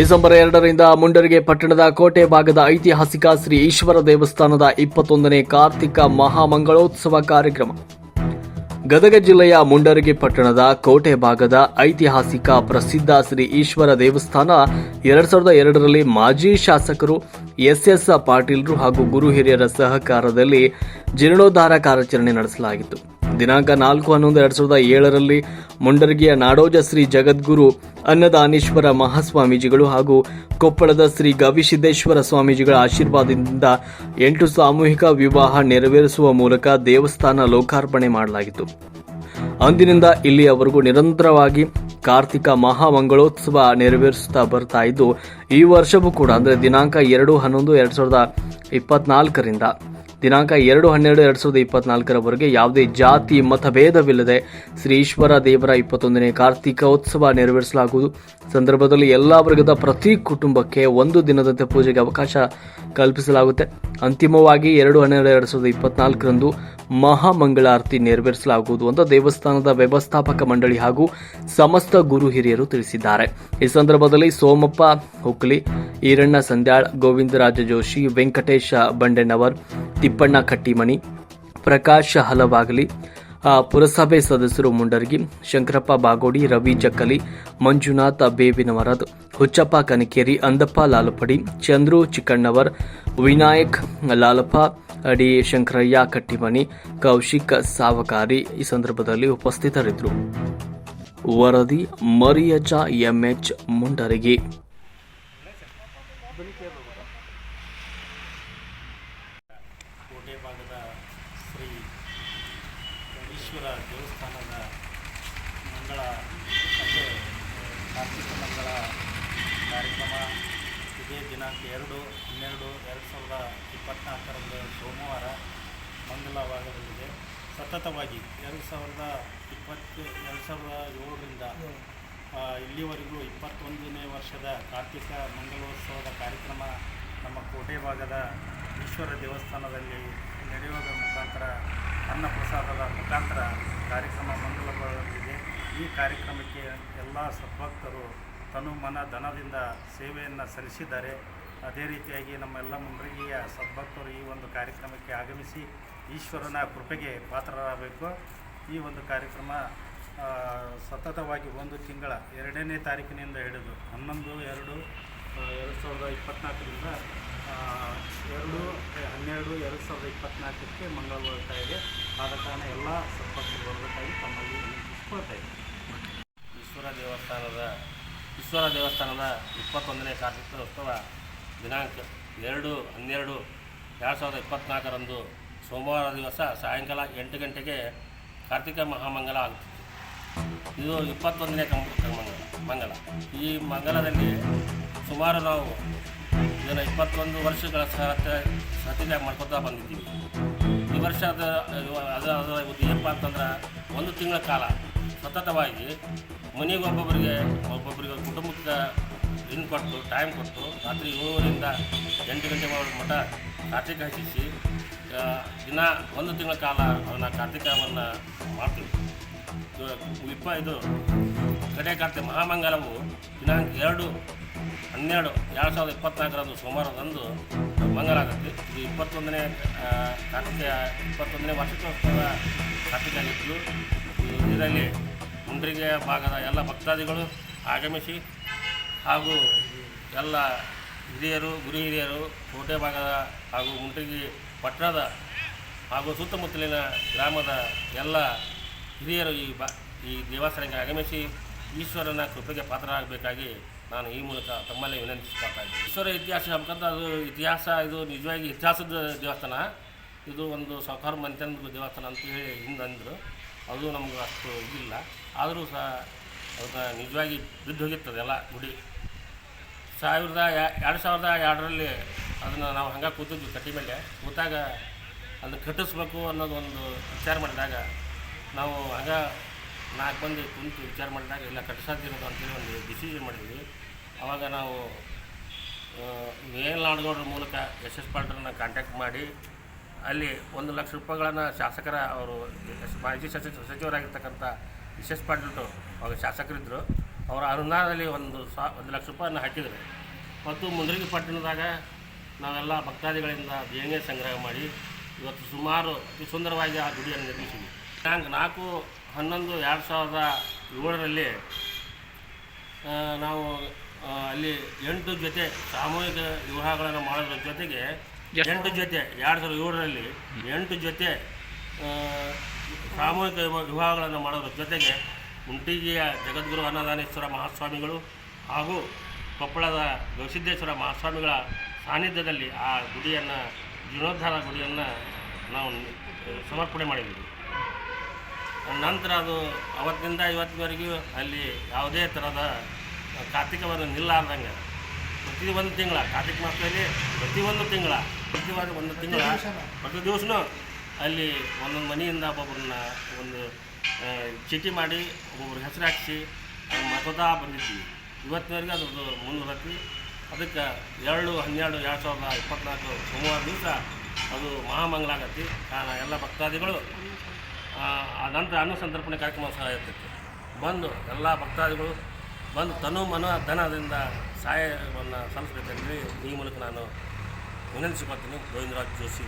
December ಎರಡರಿಂದ ಮುಂಡರಿಗೆ ಪಟ್ಟಣದ ಕೋಟೆ ಭಾಗದ ಐತಿಹಾಸಿಕ ಶ್ರೀ ಈಶ್ವರ ದೇವಸ್ಥಾನದ ಇಪ್ಪತ್ತೊಂದನೇ ಕಾರ್ತಿಕ ಮಹಾಮಂಗಳೋತ್ಸವ ಕಾರ್ಯಕ್ರಮ. ಗದಗ ಜಿಲ್ಲೆಯ ಮುಂಡರಗಿ ಪಟ್ಟಣದ ಕೋಟೆ ಭಾಗದ ಐತಿಹಾಸಿಕ ಪ್ರಸಿದ್ಧ ಶ್ರೀ ಈಶ್ವರ ದೇವಸ್ಥಾನ ಎರಡ್ ಸಾವಿರದ ಎರಡರಲ್ಲಿ ಮಾಜಿ ಶಾಸಕರು ಎಸ್ಎಸ್ ಪಾಟೀಲ್ರು ಹಾಗೂ ಗುರು ಹಿರಿಯರ ಸಹಕಾರದಲ್ಲಿ ಜೀರ್ಣೋದ್ಧಾರ ಕಾರ್ಯಾಚರಣೆ ನಡೆಸಲಾಗಿತ್ತು. ದಿನಾಂಕ ನಾಲ್ಕು ಹನ್ನೊಂದು ಎರಡ್ ಸಾವಿರದ ಏಳರಲ್ಲಿ ಮುಂಡರ್ಗಿಯ ನಾಡೋಜ ಶ್ರೀ ಜಗದ್ಗುರು ಅನ್ನದಾನೀಶ್ವರ ಮಹಾಸ್ವಾಮೀಜಿಗಳು ಹಾಗೂ ಕೊಪ್ಪಳದ ಶ್ರೀ ಗವಿಸಿದ್ದೇಶ್ವರ ಸ್ವಾಮೀಜಿಗಳ ಆಶೀರ್ವಾದದಿಂದ ಎಂಟು ಸಾಮೂಹಿಕ ವಿವಾಹ ನೆರವೇರಿಸುವ ಮೂಲಕ ದೇವಸ್ಥಾನ ಲೋಕಾರ್ಪಣೆ ಮಾಡಲಾಗಿತ್ತು. ಅಂದಿನಿಂದ ಇಲ್ಲಿಯವರೆಗೂ ನಿರಂತರವಾಗಿ ಕಾರ್ತಿಕ ಮಹಾಮಂಗಳೋತ್ಸವ ನೆರವೇರಿಸುತ್ತಾ ಬರ್ತಾ ಇದ್ದು, ಈ ವರ್ಷವೂ ಕೂಡ, ಅಂದರೆ ದಿನಾಂಕ ಎರಡು ಹನ್ನೊಂದು ಎರಡು ಸಾವಿರದ ಇಪ್ಪತ್ನಾಲ್ಕರಿಂದ ದಿನಾಂಕ ಎರಡು ಹನ್ನೆರಡು ಎರಡು ಸಾವಿರದ ಇಪ್ಪತ್ನಾಲ್ಕರವರೆಗೆ ಯಾವುದೇ ಜಾತಿ ಮತಭೇದವಿಲ್ಲದೆ ಶ್ರೀ ಈಶ್ವರ ದೇವರ ಇಪ್ಪತ್ತೊಂದನೇ ಕಾರ್ತಿಕೋತ್ಸವ ನೆರವೇರಿಸಲಾಗುವುದು. ಸಂದರ್ಭದಲ್ಲಿ ಎಲ್ಲ ವರ್ಗದ ಪ್ರತಿ ಕುಟುಂಬಕ್ಕೆ ಒಂದು ದಿನದಂತೆ ಪೂಜೆಗೆ ಅವಕಾಶ ಕಲ್ಪಿಸಲಾಗುತ್ತೆ. ಅಂತಿಮವಾಗಿ ಎರಡು ಹನ್ನೆರಡು ಎರಡು ಸಾವಿರದ ಇಪ್ಪತ್ನಾಲ್ಕರಂದು ಮಹಾಮಂಗಳಾರತಿ ನೆರವೇರಿಸಲಾಗುವುದು ಅಂತ ದೇವಸ್ಥಾನದ ವ್ಯವಸ್ಥಾಪಕ ಮಂಡಳಿ ಹಾಗೂ ಸಮಸ್ತ ಗುರು ಹಿರಿಯರು ತಿಳಿಸಿದ್ದಾರೆ. ಈ ಸಂದರ್ಭದಲ್ಲಿ ಸೋಮಪ್ಪ ಹುಕ್ಲಿ, ಈರಣ್ಣ ಸಂಧ್ಯಾಳ್, ಗೋವಿಂದರಾಜ ಜೋಶಿ, ವೆಂಕಟೇಶ ಬಂಡೆಣ್ಣವರ್ ತಿಪ್ಪಣ್ಣ ಕಟ್ಟಿಮಣಿ ಪ್ರಕಾಶ್ ಹಲವಾಗಲಿ ಪುರಸಭೆ ಸದಸ್ಯರು ಮುಂಡರ್ಗಿ, ಶಂಕರಪ್ಪ ಬಾಗೋಡಿ, ರವಿ ಜಕ್ಕಲಿ, ಮಂಜುನಾಥ ಬೇಬಿನವರದ್ ಹುಚ್ಚಪ್ಪ ಕನಕೇರಿ, ಅಂದಪ್ಪ ಲಾಲಪಡಿ, ಚಂದ್ರು ಚಿಕ್ಕಣ್ಣವರ್, ವಿನಾಯಕ್ ಲಾಲಪ್ಪ, ಅಡಿ ಶಂಕರಯ್ಯ ಕಟ್ಟಿಮನಿ, ಕೌಶಿಕ್ ಸಾವಕಾರಿ ಈ ಸಂದರ್ಭದಲ್ಲಿ ಉಪಸ್ಥಿತರಿದ್ದರು. ವರದಿ ಮರಿಯಜ ಎಂಎಚ್ ಮುಂಡರಗಿ. ಕೋಟೆ ಭಾಗದ ಶ್ರೀ ಈಶ್ವರ ದೇವಸ್ಥಾನದ ಮಂಗಳ ಮತ್ತು ಕಾರ್ತಿಕ ಮಂಗಳ ಕಾರ್ಯಕ್ರಮ. ಇದೇ ದಿನಾಂಕ ಎರಡು, ಹನ್ನೆರಡು, ಎರಡು ಸಾವಿರದ ಇಪ್ಪತ್ತ್ನಾಲ್ಕರಂದು ಸೋಮವಾರ ಮಂಗಲವಾಗಲಿದೆ ಸತತವಾಗಿ ಎರಡು ಸಾವಿರದ ಇಪ್ಪತ್ತು, ಎರಡು ಸಾವಿರದ ಏಳರಿಂದ ಇಲ್ಲಿವರೆಗೂ ಇಪ್ಪತ್ತೊಂದನೇ ವರ್ಷದ ಕಾರ್ತಿಕ ಮಂಗಳೋತ್ಸವದ ಕಾರ್ಯಕ್ರಮ ನಮ್ಮ ಕೋಟೆ ಭಾಗದ ಈಶ್ವರ ದೇವಸ್ಥಾನದಲ್ಲಿ ನಡೆಯುವುದರ ಮುಖಾಂತರ ಅನ್ನಪ್ರಸಾದದ ಮುಖಾಂತರ ಕಾರ್ಯಕ್ರಮ ಮಂಗಲಗೊಳ್ಳಲಿದೆ ಈ ಕಾರ್ಯಕ್ರಮಕ್ಕೆ ಎಲ್ಲ ಸದ್ಭಕ್ತರು ತನು ಮನ ಧನದಿಂದ ಸೇವೆಯನ್ನು ಸಲ್ಲಿಸಿದ್ದಾರೆ. ಅದೇ ರೀತಿಯಾಗಿ ನಮ್ಮೆಲ್ಲ ಮುಂಡ್ರಿಗೆಯ ಸದ್ಭಕ್ತರು ಈ ಒಂದು ಕಾರ್ಯಕ್ರಮಕ್ಕೆ ಆಗಮಿಸಿ ಈಶ್ವರನ ಕೃಪೆಗೆ ಪಾತ್ರರಾಗಬೇಕು. ಈ ಒಂದು ಕಾರ್ಯಕ್ರಮ ಸತತವಾಗಿ ಒಂದು ತಿಂಗಳ ಎರಡನೇ ತಾರೀಕಿನಿಂದ ಹಿಡಿದು ಹನ್ನೊಂದು, ಎರಡು ಎರಡು ಸಾವಿರದ ಇಪ್ಪತ್ತ್ನಾಲ್ಕರಿಂದ ಎರಡು ಹನ್ನೆರಡು, ಎರಡು ಸಾವಿರದ ಇಪ್ಪತ್ತ್ನಾಲ್ಕಕ್ಕೆ ಇದೆ ಆದ ಕಾರಣ ಎಲ್ಲ ಬರಬೇಕಾಗಿ ತಮ್ಮಲ್ಲಿ ವಿನಂತಿಸ್ಕೊಳ್ತಾ ಇದೆ ಈಶ್ವರ ದೇವಸ್ಥಾನದ ಈಶ್ವರ ದೇವಸ್ಥಾನದ ಇಪ್ಪತ್ತೊಂದನೇ ಕಾರ್ತಿಕೋತ್ಸವ ದಿನಾಂಕ ಎರಡು, ಹನ್ನೆರಡು, ಎರಡು ಸಾವಿರದ ಇಪ್ಪತ್ತ್ನಾಲ್ಕರಂದು ಸೋಮವಾರ ದಿವಸ ಸಾಯಂಕಾಲ ಎಂಟು ಗಂಟೆಗೆ ಕಾರ್ತಿಕ ಮಹಾಮಂಗಲ ಆಗುತ್ತೆ ಇದು ಇಪ್ಪತ್ತೊಂದನೇ ಕಂ, ಮಂಗಲ. ಈ ಮಂಗಲದಲ್ಲಿ ಸುಮಾರು ನಾವು ಇದನ್ನು ಇಪ್ಪತ್ತೊಂದು ವರ್ಷಗಳ ಸಹತೆ ಸತಿಗೆ ಮಾಡ್ಕೊತಾ ಬಂದಿದ್ದೀವಿ. ಈ ವರ್ಷ ಅದು ಅದು ಅದರ ಅದು ಏನಪ್ಪ ಅಂತಂದ್ರೆ ಒಂದು ತಿಂಗಳ ಕಾಲ ಸತತವಾಗಿ ಮನೆಗೆ ಒಬ್ಬೊಬ್ಬರಿಗೆ ಒಬ್ಬೊಬ್ಬರಿಗೆ ಕುಟುಂಬಕ್ಕೆ ಇನ್ ಕೊಟ್ಟು ಟೈಮ್ ಕೊಟ್ಟು ರಾತ್ರಿ ಏಳುವರಿಂದ ಎಂಟು ಗಂಟೆ ಮಠ ಕಾರ್ತಿಕ ಹಚ್ಚಿಸಿ ದಿನ ಒಂದು ತಿಂಗಳ ಕಾಲ ಅವನ್ನ ಕಾರ್ತಿಕವನ್ನು ಮಾಡ್ತೀವಿ. ಇಪ್ಪ, ಇದು ಕಡೆ ಕಾರ್ತಿಕ ಮಹಾಮಂಗಲವು ದಿನಾಂಕ ಎರಡು ಹನ್ನೆರಡು, ಎರಡು ಸಾವಿರದ ಇಪ್ಪತ್ತ್ನಾಲ್ಕರಂದು ಸೋಮವಾರದಂದು ಮಂಗಲ ಆಗುತ್ತೆ. ಇದು ಇಪ್ಪತ್ತೊಂದನೇ ಕಾರ್ತಿಕ, ಇಪ್ಪತ್ತೊಂದನೇ ವಾರ್ಷಿಕೋತ್ಸವ ಆಗಿತ್ತು ಇದರಲ್ಲಿ ಮುಂಡ್ರಿಗೆ ಭಾಗದ ಎಲ್ಲ ಭಕ್ತಾದಿಗಳು ಆಗಮಿಸಿ ಹಾಗೂ ಎಲ್ಲ ಹಿರಿಯರು, ಗುರು ಹಿರಿಯರು, ಕೋಟೆ ಭಾಗದ ಹಾಗೂ ಮುಂಡ್ರಿಗಿ ಪಟ್ಟಣದ ಹಾಗೂ ಸುತ್ತಮುತ್ತಲಿನ ಗ್ರಾಮದ ಎಲ್ಲ ಹಿರಿಯರು ಈ ಬ, ಈ ದೇವಸ್ಥಾನಕ್ಕೆ ಆಗಮಿಸಿ ಈಶ್ವರನ ಕೃಪೆಗೆ ಪಾತ್ರರಾಗಬೇಕಾಗಿ ನಾನು ಈ ಮೂಲಕ ತಮ್ಮಲ್ಲಿ ವಿನಂತಿಸ್ಕೊಳ್ತಾ ಇದ್ದೀನಿ. ಈಶ್ವರ ಇತಿಹಾಸ ಹೇಳ್ಬೇಕಂದ್ರೆ ಅದು ಇತಿಹಾಸ, ಇದು ನಿಜವಾಗಿ ಇತಿಹಾಸದ ದೇವಸ್ಥಾನ. ಇದು ಒಂದು ಸಾಕಾರ ಮಂತ್ಯನ ದೇವಸ್ಥಾನ ಅಂತ ಹೇಳಿ ಹಿಂದೆ ಅಂದರು. ಅದು ನಮ್ಗೆ ಅಷ್ಟು ಇದಿಲ್ಲ. ಆದರೂ ಸಹ ಅದನ್ನ ನಿಜವಾಗಿ ಬಿದ್ದು ಹೋಗಿರ್ತದೆಲ್ಲ ಗುಡಿ. ಸಾವಿರದ ಎರಡು ಸಾವಿರದ ಎರಡರಲ್ಲಿ ಅದನ್ನು ನಾವು ಹಂಗೆ ಕೂತಿದ್ವಿ ಕಟ್ಟಿ ಮೇಲೆ. ಕೂತಾಗ ಅದನ್ನು ಕಟ್ಟಿಸ್ಬೇಕು ಅನ್ನೋದು ಒಂದು ವಿಚಾರ ಮಾಡಿದಾಗ ನಾವು ಹಂಗೆ ನಾಲ್ಕು ಬಂದು ಕುಂತು ವಿಚಾರ ಮಾಡಿದಾಗ, ಇಲ್ಲ ಕಟ್ಟಿಸೋದಿರೋದು ಅಂತೇಳಿ ಒಂದು ಡಿಸಿಷನ್ ಮಾಡಿದ್ವಿ. ಆವಾಗ ನಾವು ಮೇಲ್ನಾಡುಗೌಡರ ಮೂಲಕ ಎಸ್ ಎಸ್ ಕಾಂಟ್ಯಾಕ್ಟ್ ಮಾಡಿ, ಅಲ್ಲಿ ಒಂದು ಲಕ್ಷ ರೂಪಾಯಿಗಳನ್ನು ಶಾಸಕರ, ಅವರು ಮಾಜಿ ಸಚಿವ ಸಚಿವರಾಗಿರ್ತಕ್ಕಂಥ ಎಸ್ ಎಸ್ ಪಾಟೀಲ್ರು, ಅವಾಗ ಶಾಸಕರಿದ್ದರು ಅವರ ಅನುದಾನದಲ್ಲಿ ಒಂದು ಸಾ, ಒಂದು ಲಕ್ಷ ರೂಪಾಯಿನ ಹಾಕಿದರು. ಮತ್ತು ಮುಂದ್ರಿಗೆ ಪಟ್ಟಣದಾಗ ನಾವೆಲ್ಲ ಭಕ್ತಾದಿಗಳಿಂದ ದೇಣಿಗೆ ಸಂಗ್ರಹ ಮಾಡಿ, ಇವತ್ತು ಸುಮಾರು ಅತಿ ಸುಂದರವಾಗಿ ಆ ಗುಡಿಯನ್ನು ನಿರ್ಮಿಸಿದ್ವಿ. ದಿನಾಂಕ ನಾಲ್ಕು ಹನ್ನೊಂದು ಎರಡು ಸಾವಿರದ ಏಳರಲ್ಲಿ ನಾವು ಅಲ್ಲಿ ಎಂಟು ಜೊತೆ ಸಾಮೂಹಿಕ ವಿವಾಹಗಳನ್ನು ಮಾಡೋದ್ರ ಜೊತೆಗೆ ಎಂಟು ಜೊತೆ ಎರಡು ಸಾವಿರದ ಏಳರಲ್ಲಿ ಎಂಟು ಜೊತೆ ಸಾಮೂಹಿಕ ವಿವಾಹಗಳನ್ನು ಮಾಡೋದ್ರ ಜೊತೆಗೆ ಉಂಟಿಗೆಯ ಜಗದ್ಗುರು ಅನ್ನದಾನೇಶ್ವರ ಮಹಾಸ್ವಾಮಿಗಳು ಹಾಗೂ ಕೊಪ್ಪಳದ ಗವಿಸಿದ್ದೇಶ್ವರ ಮಹಾಸ್ವಾಮಿಗಳ ಸಾನ್ನಿಧ್ಯದಲ್ಲಿ ಆ ಗುಡಿಯನ್ನು ಜೀರ್ಣೋದ್ಧಾರ ಗುಡಿಯನ್ನು ನಾವು ಸಮರ್ಪಣೆ ಮಾಡಿದ್ದೀವಿ. ನಂತರ ಅದು ಅವತ್ತಿನಿಂದ ಇವತ್ತಿನವರೆಗೂ ಅಲ್ಲಿ ಯಾವುದೇ ಥರದ ಕಾರ್ತಿಕವನ್ನು ನಿಲ್ಲಾರ್ದಂಗೆ. ಪ್ರತಿ ಒಂದು ತಿಂಗಳ ಕಾರ್ತಿಕ ಮಾಸದಲ್ಲಿ ಪ್ರತಿಯೊಂದು ತಿಂಗಳ ಪ್ರತಿ ವಾರ ಒಂದು ತಿಂಗಳ ಪ್ರತಿ ದಿವಸನೂ. ಅಲ್ಲಿ ಒಂದೊಂದು ಮನೆಯಿಂದ ಒಬ್ಬೊಬ್ಬರನ್ನ ಒಂದು ಚೀಟಿ ಮಾಡಿ ಒಬ್ಬೊಬ್ರ ಹೆಸರು ಹಾಕಿಸಿ ಮತದ ಬಂದಿದ್ವಿ. ಇವತ್ತಿನವರೆಗೆ ಅದ್ರದ್ದು ಮುಂದುವರತಿ ಅದಕ್ಕೆ ಎರಡು ಹನ್ನೆರಡು ಎರಡು ಸಾವಿರದ ಇಪ್ಪತ್ನಾಲ್ಕು ಸೋಮವಾರ ದಿವಸ ಅದು ಮಹಾಮಂಗಲ ಆಗತ್ತೆ ಕಾರಣ ಎಲ್ಲ ಭಕ್ತಾದಿಗಳು ನಂತರ ಅನ್ನ ಸಂತರ್ಪಣೆ ಕಾರ್ಯಕ್ರಮ ಸಹ ಇರ್ತೈತಿ. ಬಂದು ಎಲ್ಲ ಭಕ್ತಾದಿಗಳು ಬಂದು ತನು ಮನ ಧನದಿಂದ ಸಹಾಯವನ್ನು ಸಲ್ಲಿಸಬೇಕಂತೇಳಿ ಈ ಮೂಲಕ ನಾನು ವಿನಂತಿಸಿಕೊಳ್ತೀನಿ. ಗೋವಿಂದರಾಜ್ ಜೋಶಿ.